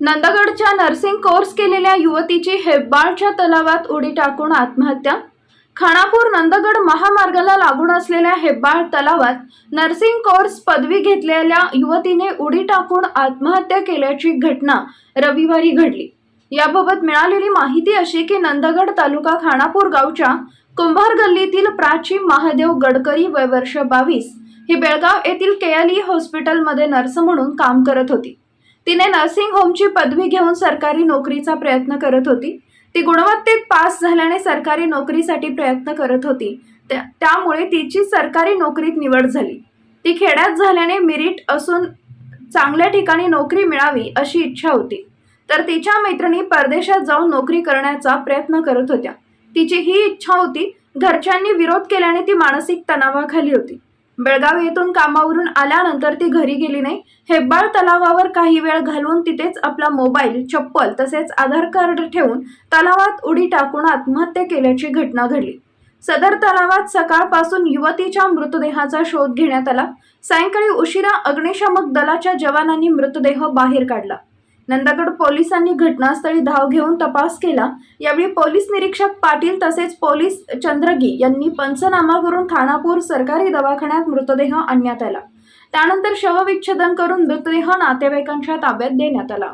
नंदगडच्या nursing course केलेल्या युवतीची हेब्बाळच्या तलावात उडी टाकून आत्महत्या. खानापूर नंदगड महामार्गाला लागून असलेल्या हेब्बाळ तलावात नर्सिंग कोर्स पदवी घेतलेल्या युवतीने उडी टाकून आत्महत्या केल्याची घटना रविवारी घडली. याबाबत मिळालेली माहिती अशी की नंदगड तालुका खानापूर गावच्या कुंभार गल्लीतील प्राची महादेव गडकरी वय वर्ष बावीस. ही बेळगाव येथील केएलई हॉस्पिटलमध्ये नर्स म्हणून काम करत होती. तिने नर्सिंग होमची पदवी घेऊन सरकारी नोकरीचा प्रयत्न करत होती. ती गुणवत्तेत पास झाल्याने सरकारी नोकरीसाठी प्रयत्न करत होती. त्या- त्यामुळे तिची सरकारी नोकरीत निवड झाली. ती खेड्यात झाल्याने मिरिट असून चांगल्या ठिकाणी नोकरी मिळावी अशी इच्छा होती. तर तिच्या मैत्रिणी परदेशात जाऊन नोकरी करण्याचा प्रयत्न करत होत्या. तिची ही इच्छा होती. घरच्यांनी विरोध केल्याने ती मानसिक तणावाखाली होती. बेळगाव येथून कामावरून आल्यानंतर ती घरी गेली नाही. हेब्बाळ तलावावर काही वेळ घालवून तिथेच आपला मोबाईल चप्पल तसेच आधार कार्ड ठेवून तलावात उडी टाकून आत्महत्या केल्याची घटना घडली. सदर तलावात सकाळपासून युवतीच्या मृतदेहाचा शोध घेण्यात आला. सायंकाळी उशिरा अग्निशामक दलाच्या जवानांनी मृतदेह बाहेर काढला. नंदगड पोलिसांनी घटनास्थळी धाव घेऊन तपास केला. यावेळी पोलीस निरीक्षक पाटील तसेच पोलीस चंद्रगी यांनी पंचनामा करून खानापूर सरकारी दवाखान्यात मृतदेह आणण्यात आला. त्यानंतर शवविच्छेदन करून मृतदेह नातेवाईकांच्या ताब्यात देण्यात आला.